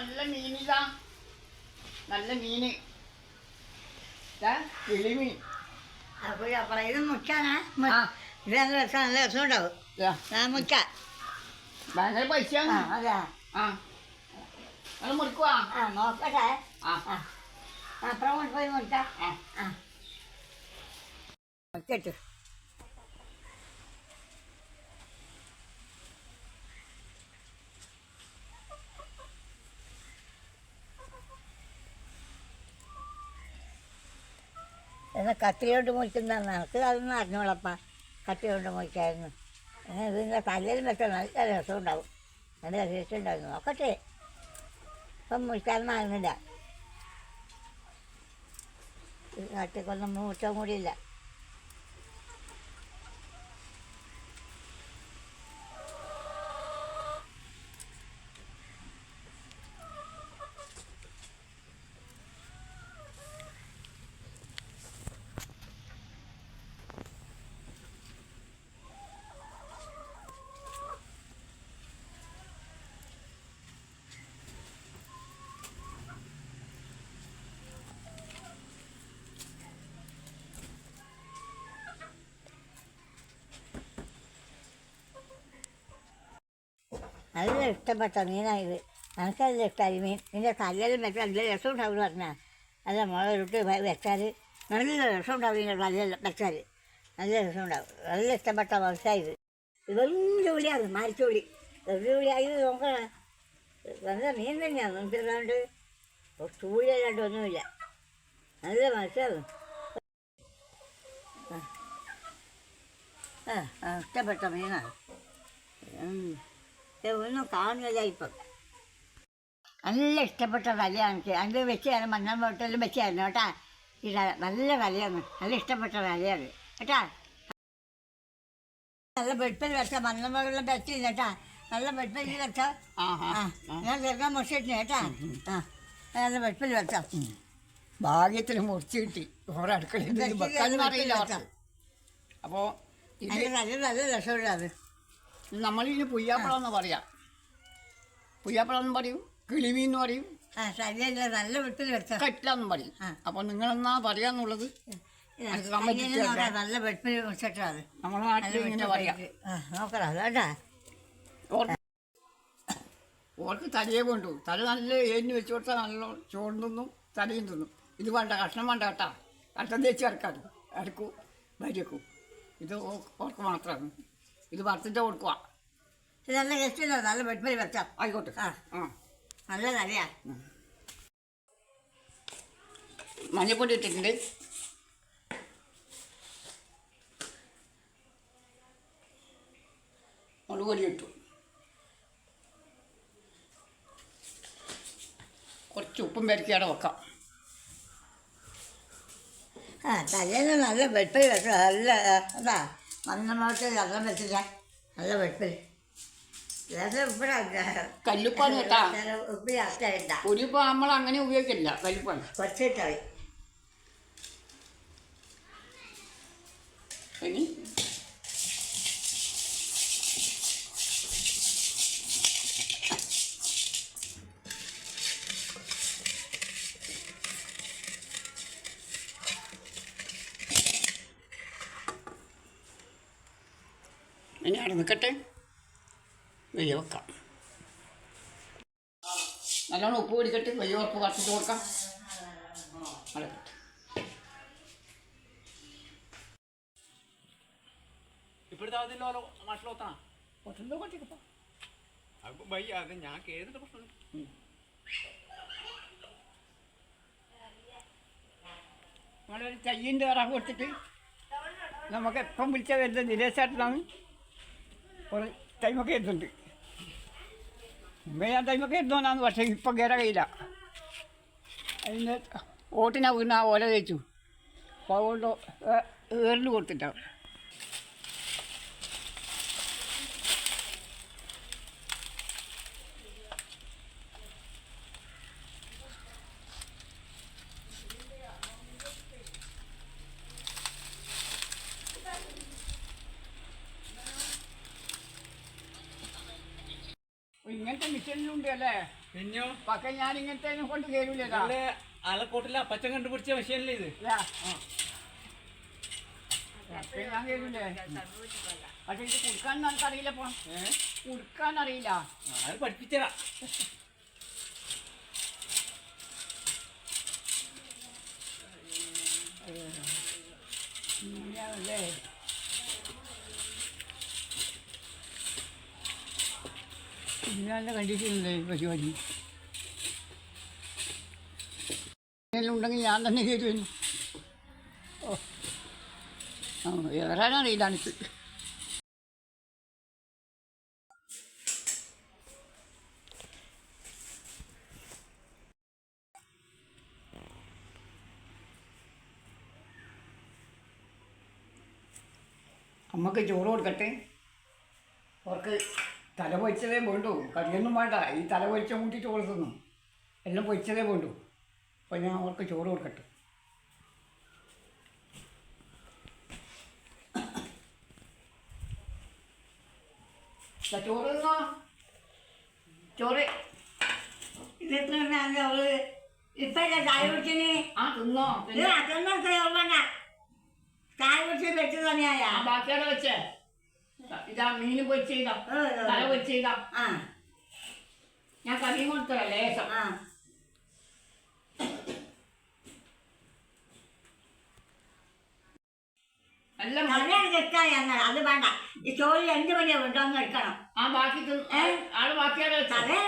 നല്ല മീനിതാ. നല്ല മീന്. കിളിമീൻ. അപ്പോൾ അപ്പുറം ഇത് മുക്കാനാ ഇത് നല്ല രസം നല്ല രസം ഉണ്ടാവും മുക്ക ഭയങ്കര പൈസയാണ് അതാ. ആ. അത് മുറിക്കുവാ? ആ നോക്കട്ടെ. ആ. ആ. അപ്പുറം കൊണ്ടുപോയി മുറിക്കാം. ആ ആ. മുക്കിട്ടു എന്നാൽ കത്തിയോണ്ട് മുറിക്കുന്ന നിനക്ക് അതൊന്നും അറിഞ്ഞോളപ്പാ കത്തിയോണ്ട് മുറിക്കായിരുന്നു. അങ്ങനെ ഇതിന്റെ തലയിൽ വെച്ചാൽ നല്ല രസം ഉണ്ടാവും. നല്ല രസം ഉണ്ടായിരുന്നു. നോക്കട്ടെ. ഇപ്പം മുറിക്കാനൊന്നും ആകുന്നില്ല കാട്ടിക്കൊന്നും മൂറ്റം കൂടിയില്ല. നല്ല ഇഷ്ടപ്പെട്ട മീനായത്. എനിക്കതിൽ ഇഷ്ടമായി മീൻ നിന്റെ കല്ലിൽ വെച്ചാൽ നല്ല രസം ഉണ്ടാവും പറഞ്ഞാൽ നല്ല മുളകിട്ട് വെച്ചാൽ നല്ല രസം ഉണ്ടാവും ഇതിന്റെ കല്ലിൽ വെച്ചാൽ നല്ല രസം ഉണ്ടാവും നല്ല ഇഷ്ടപ്പെട്ട മത്സ്യമായത് ഇതൊന്നും ജോലിയാണ് മാരിച്ചോളി ജോലിയായത് നോക്കണം. നല്ല മീൻ തന്നെയാണ്. നമുക്കല്ലാണ്ട് ചൂടിയല്ലാണ്ട് ഒന്നുമില്ല. നല്ല മത്സ്യമാണ് ആ ഇഷ്ടപ്പെട്ട മീനാണ്. ഒന്നും കാണുന്നില്ല ഇപ്പം. നല്ല ഇഷ്ടപ്പെട്ട കലയാണ് എനിക്ക് അത് വെച്ചാണ് മണ്ണൻ വീട്ടിലും വെച്ചായിരുന്നു കേട്ടാ. ഇത് നല്ല കലയാണ് നല്ല ഇഷ്ടപ്പെട്ട കലയാണ്. കേട്ടാ? നല്ല വെട്ടിൽ വെച്ച മണ്ണൻ മുകളിലും വെച്ചില്ല കേട്ടാ. നല്ല വെട്ടിൽ വെച്ച ഞാൻ ചെറുക്കാൻ മുറിച്ചിട്ടുണ്ട് കേട്ടാ. ആ നല്ല വെട്ടിൽ വെച്ച. ഭാഗ്യത്തിന് മുറിച്ച് കിട്ടി. ഓരോ അടുക്കളയിൽ അറിയില്ല അപ്പോൾ നല്ല നല്ല നല്ല രസമുള്ള അത്. നമ്മളിതിന് പുയ്യാപ്പളം എന്ന് പറയാം. പുയ്യാപ്പളം എന്ന് പറയും കിളിമീൻ എന്ന് പറയും ആ ശരീരം നല്ല വെട്ടിൽ വെച്ച കറ്റിലെന്നും പറയും. അപ്പൊ അപ്പോൾ നിങ്ങളെന്നാ പറയാന്നുള്ളത്? നല്ല വെട്ടിൽ വെച്ചിട്ടാ അത്. നമ്മുടെ നാട്ടിൽ ഇങ്ങനെ പറയാം. ആ നോക്കണം കേട്ടാ. ഓർക്ക് ഓർക്ക് തലയെ കൊണ്ടു. തല നല്ല ഏഞ്ഞു വെച്ച് കൊടുത്താൽ നല്ല ചോറും തിന്നും തലയും തിന്നും. ഇത് വേണ്ട കഷ്ണം വേണ്ട കേട്ടാ. കഷ്ണം തേച്ച് ഇറക്കാറ് ഇറക്കൂ വരിക്കൂ ഇത് ഓർക്ക് മാത്രമാണ്. ഇത് വറുത്തിട്ട് കൊടുക്കുക ഇത് നല്ല ഗസ്റ്റില്ല നല്ല വെട്ടിൽ വെച്ചാ ആയിക്കോട്ടെ. ആ. ആ. നല്ല കറിയാ. മഞ്ഞപ്പൊടി ഇട്ടിട്ടുണ്ട്. മുളക് പൊടി ഇട്ടു. കുറച്ച് ഉപ്പും പെരക്കിയാടെ വെക്കാം. ആ തലേന്ന് നല്ല വെച്ച നല്ല അതാ. മണ്ണമായിട്ട് വെള്ളം വെച്ചില്ല. നല്ല ഉപ്പിടാ കല്ലുപ്പാണ് കേട്ടാ. പൊടിയിപ്പോൾ നമ്മൾ അങ്ങനെ ഉപയോഗിക്കില്ല കല്ലുപ്പാണ്. കുറച്ചിട്ടായി ഇനി ഇനി അവിടെ നിൽക്കട്ടെ വെയ്യ വെക്കാം. നല്ലോണം ഉപ്പ് പിടിക്കട്ടെ. വെയ്യ ഉപ്പ് കറച്ചിട്ട് കൊടുക്കാം. അടക്കട്ടെ ഇപ്പോഴത്തെ അതില്ലോ ഞാൻ കേട്ടിട്ട് തയ്യന്റെ വിറക് കൊടുത്തിട്ട് നമുക്ക് എപ്പം വിളിച്ചാൽ വരുന്നത്? നിരേശാട്ടിലാണ് ഒരു ടൈമൊക്കെ എത്തുന്നുണ്ട് മുമ്പേ ടൈമൊക്കെ എത്തുന്നതാണ് പക്ഷേ ഇപ്പം കയറാൻ കഴിയില്ല അതിന്റെ ഓട്ടിനാ വീണ ഓല തേച്ചു. അപ്പോൾ അതുകൊണ്ട് ഏറിന് കൊടുത്തിട്ടാണ് ഇങ്ങനെ ഇങ്ങനത്തെ മിഷനിലുണ്ട് അല്ലേ? പിന്നെ പക്ഷെ ഞാൻ ഇങ്ങനത്തെ കൊണ്ട് കയറൂലേ നല്ല ആലക്കോട്ടിലെ അപ്പച്ചൻ കണ്ടുപിടിച്ച മെഷീനല്ലേ ഇത്. പക്ഷെ ഞാൻ കയറൂലേ പക്ഷെ ഇത് കൊടുക്കാൻ നമുക്കറിയില്ല അറിയില്ല പോ കൊടുക്കാൻ അറിയില്ല. അത് പഠിപ്പിച്ചതാ. ഇങ്ങനെയാണല്ലേ ഇങ്ങനെ കണ്ടിട്ടില്ലേ പരിപാടി എന്തെങ്കിലും ഉണ്ടെങ്കിൽ ഞാൻ തന്നെ കയറുന്നു ഓ ആ ഏറാനറിയില്ല എനിക്ക് അമ്മയ്ക്ക് ചോറ് കൊടുക്കട്ടെ അവർക്ക് തല പൊരിച്ചതേ വേണ്ടു. കറിയൊന്നും വേണ്ട. ഈ തല പൊരിച്ച കൂട്ടി ചോറ് തിന്നു എല്ലാം പൊരിച്ചതേ വേണ്ടു. അപ്പോൾ ഞാൻ അവർക്ക് ചോറ് കൊടുക്കട്ടെ. ചോറ് തിന്നോ? ചോറ്. ഇപ്പഴ ചായ കുടിച്ചിന് ആ തിന്നോ. ചായ കുടിച്ച് വെച്ച് തന്നെയായ ആ ബാക്കിയോടെ വെച്ചേ. ഇതാ മീൻ പൊരിച്ചതാ. തല പൊരിച്ചതാ. ആ. ഞാൻ കറിയും കൊടുത്തതാ ലേശം. കിട്ടാൻ അത് വേണ്ട. ഈ ചോറിൽ എന്ത് മണിയാ കൊണ്ടുവന്ന് എടുക്കണം. ആ ബാക്കി ആൾ ബാക്കിയാണ് തലേ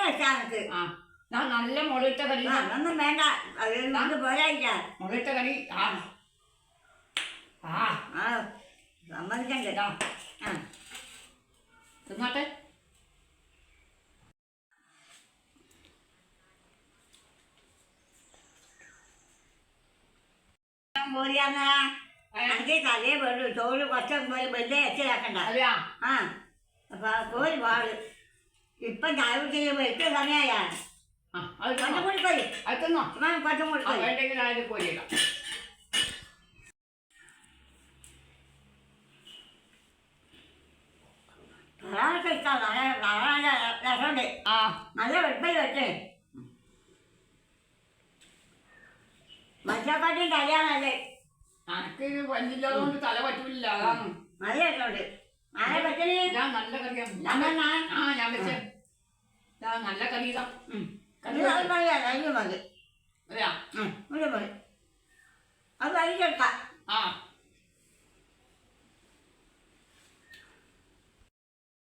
ഞാൻ നല്ല മുളയിട്ട കറി. അതൊന്നും വേണ്ട. അത് നമുക്ക് പോരായില്ല മുളയിട്ട കറി. ആ. ആ. ആ സമ്മതിക്കണ്ടേ? ആ. തിന്നട്ടെ. പോരിയാന്നാ എനിക്ക് തലേ വേണ്ടു ചോറ് കുറച്ച് വെറുതെ എച്ചിലാക്കണ്ട ആ അപ്പൊ കോരി പാട് ഇപ്പം ചായ കുടിക്കുന്ന ആ അത് കുറച്ചും കൂടി പോയി കുറച്ചും കൂടി പോയി ഇഷ്ടം നല്ല ധാരാളം രസമുണ്ട് ആ നല്ല വെളുപ്പായി വെച്ചേ മറ്റേക്കാട്ടും തലയാണല്ലേ എനിക്ക് വലിയതുകൊണ്ട് തല പറ്റൂല അതാണ് നല്ല രസമുണ്ട് ആരെ പറ്റണേ ഞാൻ നല്ല കറിയാണ് ആ ഞാൻ വെച്ചേ നല്ല കറി ഇതാ അത് മതി അതെയാ അത് വലിച്ചെടുക്കാം ആ